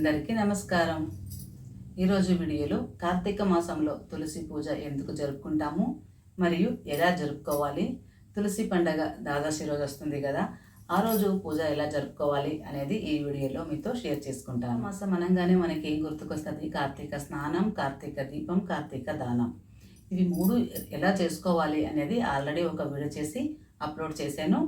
అందరికీ నమస్కారం. ఈరోజు వీడియోలో కార్తీక మాసంలో తులసి పూజ ఎందుకు జరుపుకుంటాము? మరియు ఎలా జరుపుకోవాలి? తులసి పండగ ద్వాదశి రోజు వస్తుంది కదా ఆ రోజు పూజ ఎలా జరుపుకోవాలి అనేది ఈ వీడియోలో మీతో షేర్ చేసుకుంటాను. మాసం అనగానే మనకి ఏం గుర్తుకొస్తుంది? కార్తీక స్నానం కార్తీక దీపం కార్తీక దానం. ఇవి మూడు ఎలా చేసుకోవాలి అనేది ఆల్రెడీ ఒక వీడియో చేసి అప్లోడ్ చేశాను.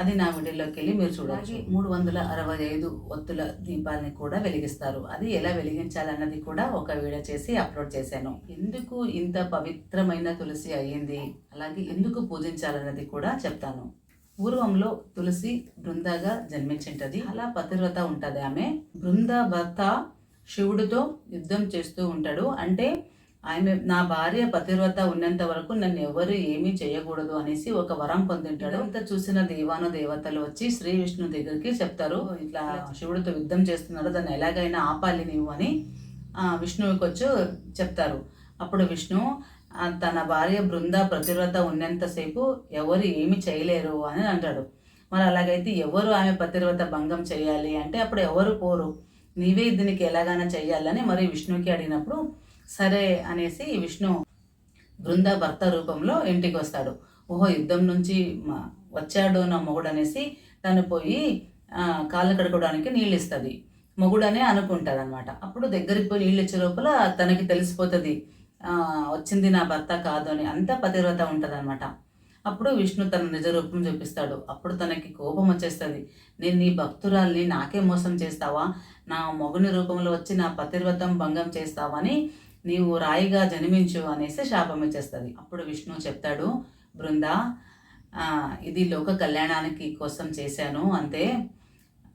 అది నా వీడియోలోకి వెళ్ళి మీరు చూడాలి మూడు వందల అరవై ఐదు ఒత్తుల దీపాలని కూడా వెలిగిస్తారు. అది ఎలా వెలిగించాలన్నది కూడా ఒక వీడియో చేసి అప్లోడ్ చేశాను. ఎందుకు ఇంత పవిత్రమైన తులసి అయ్యింది? అలాగే ఎందుకు పూజించాలన్నది కూడా చెప్తాను. పూర్వంలో తులసి బృందాగా జన్మించింటది. అలా పతివ్రత ఉంటది ఆమె. బృంద భర్త శివుడితో యుద్ధం చేస్తూ ఉంటాడు. అంటే ఆమె నా భార్య పతివ్రత ఉన్నంత వరకు నన్ను ఎవరు ఏమీ చేయకూడదు అనేసి ఒక వరం పొందింటాడు. అంత చూసిన దేవాను దేవతలు వచ్చి శ్రీ విష్ణు దగ్గరికి చెప్తారు. ఇట్లా శివుడితో యుద్ధం చేస్తున్నాడు. దాన్ని ఎలాగైనా ఆపాలి నీవు అని ఆ, విష్ణువుకి వచ్చి చెప్తారు. అప్పుడు విష్ణు తన భార్య బృంద ప్రతివ్రత ఉన్నంతసేపు ఎవరు ఏమి చేయలేరు అని అంటాడు. మరి అలాగైతే ఎవరు ఆమె పతివ్రత భంగం చేయాలి? అంటే అప్పుడు ఎవరు పోరు. నీవే దీనికి ఎలాగైనా చేయాలని మరి విష్ణువుకి అడిగినప్పుడు సరే అనేసి విష్ణు బృంద భర్త రూపంలో ఇంటికి వస్తాడు ఓహో యుద్ధం నుంచి వచ్చాడు నా మొగుడు అనేసి తను పోయి కాళ్ళు కడుకోవడానికి నీళ్ళు ఇస్తుంది మొగుడనే అనుకుంటుంది అనమాట అప్పుడు దగ్గరికి పోయి నీళ్ళు ఇచ్చే లోపల తనకి తెలిసిపోతుంది. వచ్చింది నా భర్త కాదు అని అంత పతివ్రత ఉంటుంది అనమాట అప్పుడు విష్ణు తన నిజ రూపం చూపిస్తాడు. అప్పుడు తనకి కోపం వచ్చేస్తుంది. నేను నీ భక్తురాల్ని నాకే మోసం చేస్తావా? నా మొగుని రూపంలో వచ్చి నా పతివ్రతం భంగం చేస్తావా అని నీవు రాయిగా జన్మించు అనేసి శాపం ఇచ్చేస్తుంది అప్పుడు విష్ణు చెప్తాడు బృంద ఇది లోక కళ్యాణానికి కోసం చేశాను. అంతే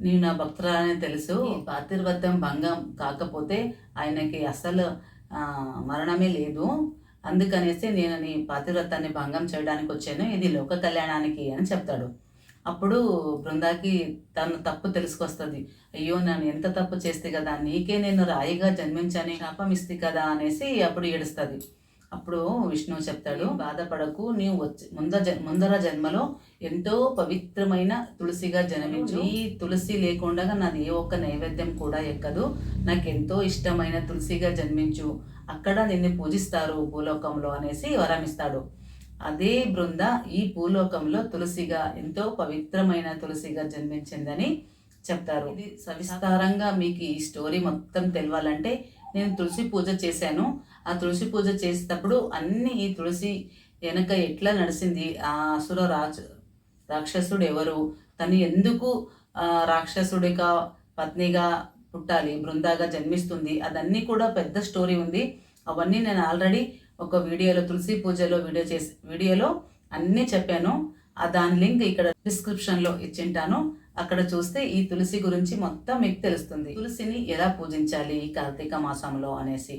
నీవు నా భక్తురాలని తెలుసు. ఈ పాతిర్వత్యం భంగం కాకపోతే ఆయనకి అసలు మరణమే లేదు. అందుకనేసి నేను నీ పాతివ్రతాన్ని భంగం చేయడానికి వచ్చాను ఇది లోక కళ్యాణానికి అని చెప్తాడు. అప్పుడు బృందాకి తను తప్పు తెలుసుకొస్తుంది. అయ్యో నన్ను ఎంత తప్పు చేస్తే కదా నీకే నేను రాయిగా జన్మించని శాపం ఇస్తే కదా అనేసి అప్పుడు ఏడుస్తుంది. అప్పుడు విష్ణువు చెప్తాడు బాధపడకు నీవు వచ్చి ముంద జ- ముందర జన్మలో ఎంతో పవిత్రమైన తులసిగా జన్మించు. ఈ తులసి లేకుండా నాది ఏ ఒక్క నైవేద్యం కూడా ఎక్కదు. నాకు ఎంతో ఇష్టమైన తులసిగా జన్మించు. అక్కడ నిన్ను పూజిస్తారు భూలోకంలో అనేసి వరం ఇస్తాడు అదే బృంద ఈ భూలోకంలో తులసిగా ఎంతో పవిత్రమైన తులసిగా జన్మించిందని చెప్తారు. ఇది సవిస్తారంగా మీకు ఈ స్టోరీ మొత్తం తెలవాలంటే నేను తులసి పూజ చేశాను. ఆ తులసి పూజ చేసేటప్పుడు అన్ని ఈ తులసి వెనక ఎట్లా నడిచింది ఆ అసుర రాజు రాక్షసుడు ఎవరు? తను ఎందుకు రాక్షసుడిగా పత్నిగా పుట్టాలి బృందాగా జన్మిస్తుంది? అదన్నీ కూడా పెద్ద స్టోరీ ఉంది. అవన్నీ నేను ఆల్రెడీ ఒక వీడియోలో తులసి పూజలో వీడియో చేసి వీడియోలో అన్నీ చెప్పాను. ఆ దాని లింక్ ఇక్కడ డిస్క్రిప్షన్లో ఇచ్చింటాను. అక్కడ చూస్తే ఈ తులసి గురించి మొత్తం మీకు తెలుస్తుంది. తులసిని ఎలా పూజించాలి ఈ కార్తీక మాసంలో అనేసి.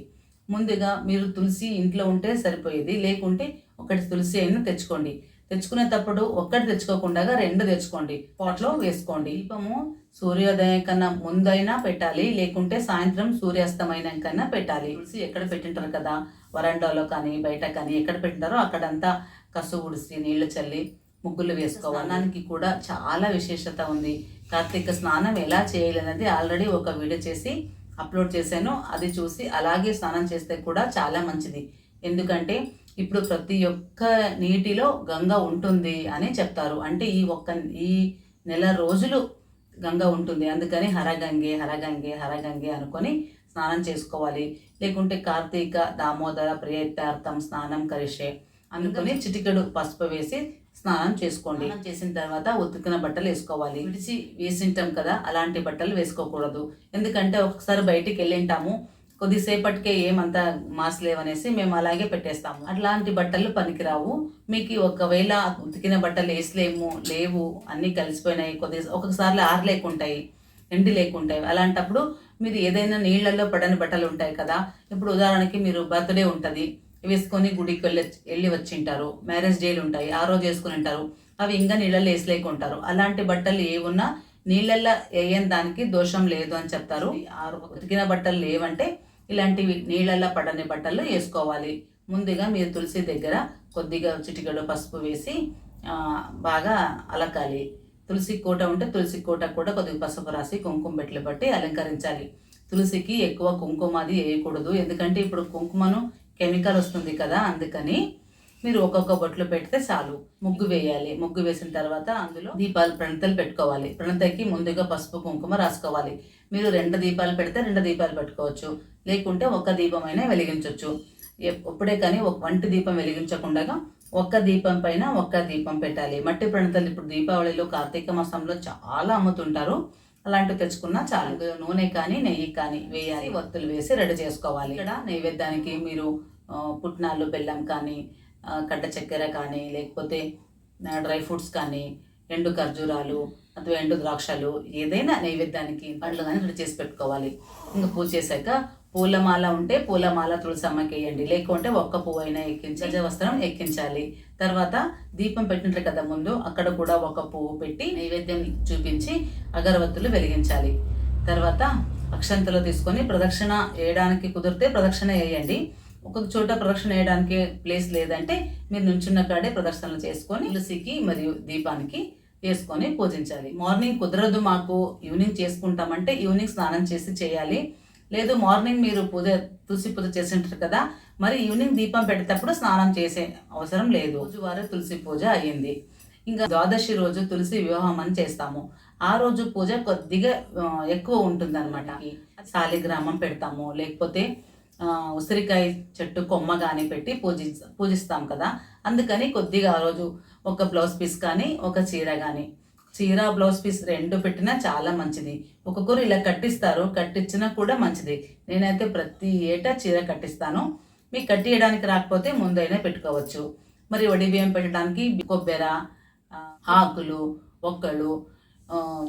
ముందుగా మీరు తులసి ఇంట్లో ఉంటే సరిపోయేది లేకుంటే ఒకటి తులసి అయినా తెచ్చుకోండి. తెచ్చుకునేటప్పుడు ఒక్కటి తెచ్చుకోకుండా రెండు తెచ్చుకోండి. పాట్లో వేసుకోండి. దీపము సూర్యోదయం కన్నా ముందైనా పెట్టాలి. లేకుంటే సాయంత్రం సూర్యాస్తమైనాకన్నా పెట్టాలి. తులసి ఎక్కడ పెట్టింటారు కదా? వరండాలో కానీ బయట కానీ ఎక్కడ పెట్టింటారో అక్కడంతా కసు ఉడిసి నీళ్ళు చల్లి ముగ్గులు వేసుకోవాలి. స్నానానికి కూడా చాలా విశేషత ఉంది. కార్తీక స్నానం ఎలా చేయాలనేది ఆల్రెడీ ఒక వీడియో చేసి అప్లోడ్ చేశాను. అది చూసి అలాగే స్నానం చేస్తే కూడా చాలా మంచిది. ఎందుకంటే ఇప్పుడు ప్రతి ఒక్క నీటిలో గంగ ఉంటుంది అని చెప్తారు. అంటే ఈ ఒక్క ఈ నెల రోజులు గంగ ఉంటుంది. అందుకని హరగంగే హరగంగే హరగంగే అనుకొని స్నానం చేసుకోవాలి. లేకుంటే కార్తీక దామోదర ప్రియతార్థం స్నానం కరిషే అనుకొని చిటికెడు పసుపు వేసి స్నానం చేసుకోండి. స్నానం చేసిన తర్వాత ఉతికిన బట్టలు వేసుకోవాలి. విడిచి వేసింటాం కదా అలాంటి బట్టలు వేసుకోకూడదు. ఎందుకంటే ఒకసారి బయటికి వెళ్ళింటాము కొద్దిసేపటికే ఏమంతా మాస్ లేవనేసి మేము అలాగే పెట్టేస్తాము. అట్లాంటి బట్టలు పనికిరావు. మీకు ఒకవేళ ఉతికిన బట్టలు వేసలేము లేవు అన్నీ కలిసిపోయినాయి కొద్ది ఒక్కొక్కసారి ఆరలేకుంటాయి ఎండి లేకుంటాయి. అలాంటప్పుడు మీరు ఏదైనా నీళ్ళల్లో పడని బట్టలు ఉంటాయి కదా. ఇప్పుడు ఉదాహరణకి మీరు బర్త్డే ఉంటుంది. వేసుకొని గుడికి వెళ్ళి వెళ్ళి వచ్చింటారు. మ్యారేజ్ డేలు ఉంటాయి. ఆ రోజు వేసుకుని ఉంటారు. అవి ఇంకా నీళ్ళల్లో వేసలేకుంటారు అలాంటి బట్టలు ఏమున్నా నీళ్ళల్లో వేయని దానికి దోషం లేదు అని చెప్తారు. ఆరు ఉతికిన బట్టలు లేవంటే ఇలాంటివి నీళ్ళల్లో పడని బట్టలు వేసుకోవాలి. ముందుగా మీరు తులసి దగ్గర కొద్దిగా చిటికెడు పసుపు వేసి బాగా అలకాలి. తులసి కోట ఉంటే తులసి కోట కూడా కొద్దిగా పసుపు రాసి కుంకుమ బెట్లు పట్టి అలంకరించాలి. తులసికి ఎక్కువ కుంకుమ అది వేయకూడదు. ఎందుకంటే ఇప్పుడు కుంకుమను కెమికల్ వస్తుంది కదా అందుకని మీరు ఒక్కొక్క బొట్లు పెడితే చాలు. ముగ్గు వేయాలి. ముగ్గు వేసిన తర్వాత అందులో దీపాలు ప్రణతలు పెట్టుకోవాలి. ప్రణతకి ముందుగా పసుపు కుంకుమ రాసుకోవాలి. మీరు రెండు దీపాలు పెడితే రెండు దీపాలు పెట్టుకోవచ్చు. లేకుంటే ఒక్క దీపమైనా వెలిగించవచ్చు ఎప్పుడే కానీ ఒక వంటి దీపం వెలిగించకుండా ఒక్క దీపం పైన ఒక్క దీపం పెట్టాలి. మట్టి ప్రణతలు ఇప్పుడు దీపావళిలో కార్తీక మాసంలో చాలా అమ్ముతుంటారు. అలాంటివి తెచ్చుకున్నా చాలు. నూనె కానీ నెయ్యి కానీ వేయాలి. వత్తులు వేసి రెడీ చేసుకోవాలి. ఇక్కడ నైవేద్యానికి మీరు పుట్నాలు బెల్లం కానీ కట్ట చక్కెర కానీ లేకపోతే ఆ, డ్రై ఫ్రూట్స్ కానీ ఎండు ఖర్జూరాలు ಅಥವಾ ఎండు ద్రాక్షలు ఏదైనా నైవేద్యానికి పండ్లు కానీ రెడీ చేసి పెట్టుకోవాలి ఇంకా పూజ చేశాక పూలమాల ఉంటే పూలమాల తులసమ్మకి వేయండి లేకుంటే ఒక్క పువ్వు అయినా ఎక్కించి గజ వస్త్రం ఎక్కించాలి తర్వాత దీపం పెట్టినట్లు కదా ముందు అక్కడ కూడా ఒక పువ్వు పెట్టి నైవేద్యం చూపించి అగరవత్తులు వెలిగించాలి తర్వాత అక్షంతలు తీసుకొని ప్రదక్షిణ వేయడానికి కుదిరితే ప్రదక్షిణ వేయండి ఒక్కొక్క చోట ప్రదక్షిణ వేయడానికి ప్లేస్ లేదంటే మీరు నుంచున్న కాడే ప్రదర్శనలు చేసుకొని తులసికి మరియు దీపానికి వేసుకొని పూజించాలి. మార్నింగ్ కుదరదు మాకు ఈవినింగ్ చేసుకుంటామంటే ఈవినింగ్ స్నానం చేసి చేయాలి. లేదు మార్నింగ్ మీరు పూజ తులసి పూజ చేసి ఉంటారు కదా మరి ఈవినింగ్ దీపం పెట్టేటప్పుడు స్నానం చేసే అవసరం లేదు. రోజువారి తులసి పూజ అయ్యింది. ఇంకా ద్వాదశి రోజు తులసి వివాహం అని చేస్తాము. ఆ రోజు పూజ కొద్దిగా ఎక్కువ ఉంటుంది అనమాట శాలిగ్రామం పెడతాము. లేకపోతే ఉసిరికాయ చెట్టు కొమ్మ కానీ పెట్టి పూజి పూజిస్తాం కదా. అందుకని కొద్దిగా ఆ రోజు ఒక బ్లౌజ్ పీస్ కానీ ఒక చీర కానీ. చీర బ్లౌజ్ పీస్ రెండు పెట్టినా చాలా మంచిది. ఒక్కొక్కరు ఇలా కట్టిస్తారు కట్టించినా కూడా మంచిది. నేనైతే ప్రతి ఏటా చీర కట్టిస్తాను. మీకు కట్టియడానికి రాకపోతే ముందైనా పెట్టుకోవచ్చు. మరి వడి బియ్యం పెట్టడానికి కొబ్బెర ఆకులు ఒక్కలు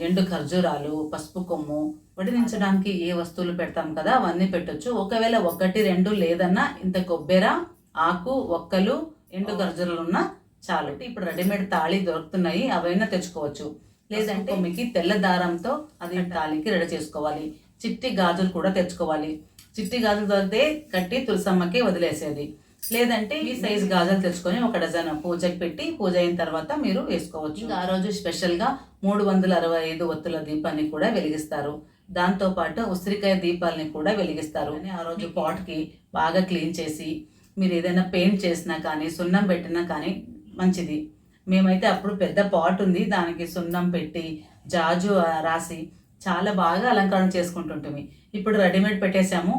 ఎండు ఖర్జూరాలు పసుపు కొమ్ము వడినించడానికి ఏ వస్తువులు పెడతాం కదా అవన్నీ పెట్టొచ్చు. ఒకవేళ ఒకటి రెండు లేదన్నా ఇంత కొబ్బెర ఆకు ఒక్కలు ఎండు ఖర్జూరాలు ఉన్నా చాలు. ఇప్పుడు రెడీమేడ్ తాళి దొరుకుతున్నాయి అవైనా తెచ్చుకోవచ్చు. లేదంటే మీకు తెల్ల దారంతో అది తాళికి రెడీ చేసుకోవాలి. చిట్టి గాజులు కూడా తెచ్చుకోవాలి. చిట్టి గాజులు దొరికితే కట్టి తులసమ్మకి వదిలేసేది. లేదంటే ఈ సైజ్ గాజులు తెచ్చుకొని ఒక డజన్ పూజకి పెట్టి పూజ అయిన తర్వాత మీరు వేసుకోవచ్చు. ఆ రోజు స్పెషల్గా మూడు వందల అరవై ఐదు ఒత్తుల దీపాన్ని కూడా వెలిగిస్తారు. దాంతో పాటు ఉసిరికాయ దీపాలని కూడా వెలిగిస్తారు. అని ఆ రోజు పాట్కి బాగా క్లీన్ చేసి మీరు ఏదైనా పెయింట్ చేసినా కానీ సున్నం పెట్టినా కానీ మంచిది. మేమైతే అప్పుడు పెద్ద పాట్ ఉంది. దానికి సున్నం పెట్టి జాజు రాసి చాలా బాగా అలంకరణ చేసుకుంటుంటుంది ఇప్పుడు రెడీమేడ్ పెట్టేశాము.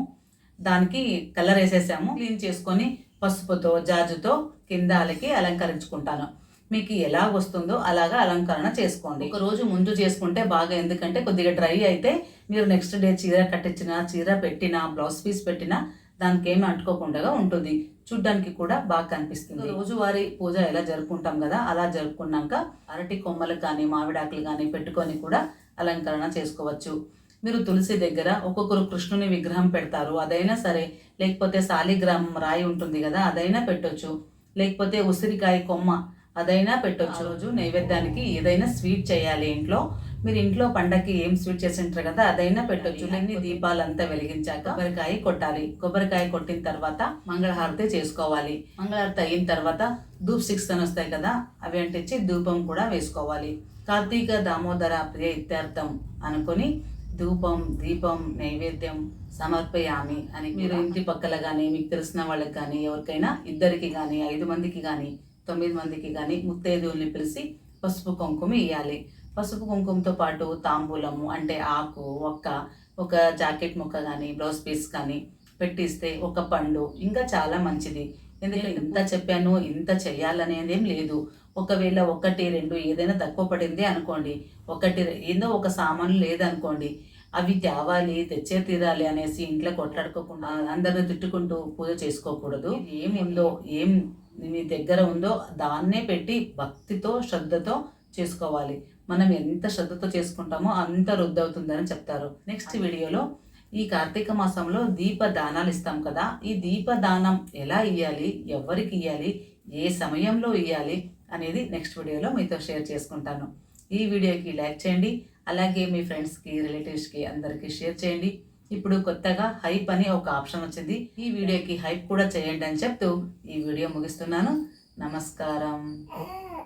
దానికి కలర్ వేసేసాము. క్లీన్ చేసుకొని పసుపుతో జాజుతో కింద అలకి అలంకరించుకుంటాను. మీకు ఎలా వస్తుందో అలాగా అలంకరణ చేసుకోండి. ఒక రోజు ముందు చేసుకుంటే బాగా ఎందుకంటే కొద్దిగా డ్రై అయితే మీరు నెక్స్ట్ డే చీర కట్టించిన చీర పెట్టినా బ్లౌజ్ పీస్ పెట్టినా దానికి ఏమి అంటుకోకుండా ఉంటుంది. చూడ్డానికి కూడా బాగా కనిపిస్తుంది. రోజువారీ పూజ ఎలా జరుపుకుంటాం కదా అలా జరుపుకున్నాక అరటి కొమ్మలు కానీ మామిడాకులు కానీ పెట్టుకొని కూడా అలంకరణ చేసుకోవచ్చు. మీరు తులసి దగ్గర ఒక్కొక్కరు కృష్ణుని విగ్రహం పెడతారు. అదైనా సరే లేకపోతే సాలిగ్రామం రాయి ఉంటుంది కదా అదైనా పెట్టొచ్చు. లేకపోతే ఉసిరికాయ కొమ్మ అదైనా పెట్టొచ్చు. రోజు నైవేద్యానికి ఏదైనా స్వీట్ చేయాలి ఇంట్లో. మీరు ఇంట్లో పండగకి ఏం స్వీట్ చేసి ఉంటారు కదా అదైనా పెట్టొచ్చు. అన్ని దీపాలంతా వెలిగించాక కొబ్బరికాయ కొట్టాలి. కొబ్బరికాయ కొట్టిన తర్వాత మంగళహారతి చేసుకోవాలి. మంగళహారతి అయిన తర్వాత ధూప్ సిక్స్ అని వస్తాయి కదా అవి అంటించి ధూపం కూడా వేసుకోవాలి. కార్తీక దామోదర ప్రియ ఇత్యార్థం అనుకొని ధూపం దీపం నైవేద్యం సమర్పయామి అని మీరు ఇంటి పక్కల కానీ మీకు తెలిసిన వాళ్ళకి కానీ ఎవరికైనా ఇద్దరికి కానీ ఐదు మందికి కానీ తొమ్మిది మందికి కానీ ముత్తైదువుల్ని పిలిచి పసుపు కుంకుమ ఇవ్వాలి పసుపు కుంకుమతో పాటు తాంబూలము అంటే ఆకు ఒక్క ఒక జాకెట్ ముక్క కానీ బ్లౌజ్ పీస్ కానీ పెట్టిస్తే ఒక పండు ఇంకా చాలా మంచిది. ఎందుకంటే ఇంత చెప్పాను ఇంత చెయ్యాలనేది ఏం లేదు. ఒకవేళ ఒకటి రెండు ఏదైనా తక్కువ పడింది అనుకోండి ఒకటి ఏదో ఒక సామాను లేదనుకోండి అవి తేవాలి తెచ్చే తీరాలి అనేసి ఇంట్లో కొట్లాడుకోకుండా అందరిని తిట్టుకుంటూ పూజ చేసుకోకూడదు. ఏం ఉందో ఏం నీ దగ్గర ఉందో దాన్నే పెట్టి భక్తితో శ్రద్ధతో చేసుకోవాలి. మనం ఎంత శ్రద్ధతో చేసుకుంటామో అంత వృద్ధి అవుతుందని చెప్తారు. నెక్స్ట్ వీడియోలో ఈ కార్తీక మాసంలో దీప దానాలు ఇస్తాం కదా. ఈ దీప దానం ఎలా ఇవ్వాలి ఎవరికి ఇవ్వాలి ఏ సమయంలో ఇవ్వాలి అనేది నెక్స్ట్ వీడియోలో మీతో షేర్ చేసుకుంటాను. ఈ వీడియోకి లైక్ చేయండి. అలాగే మీ ఫ్రెండ్స్కి రిలేటివ్స్కి అందరికీ షేర్ చేయండి. ఇప్పుడు కొత్తగా హైప్ అని ఒక ఆప్షన్ వచ్చింది. ఈ వీడియోకి హైప్ కూడా చేయండి అని చెప్తూ ఈ వీడియో ముగిస్తున్నాను. నమస్కారం.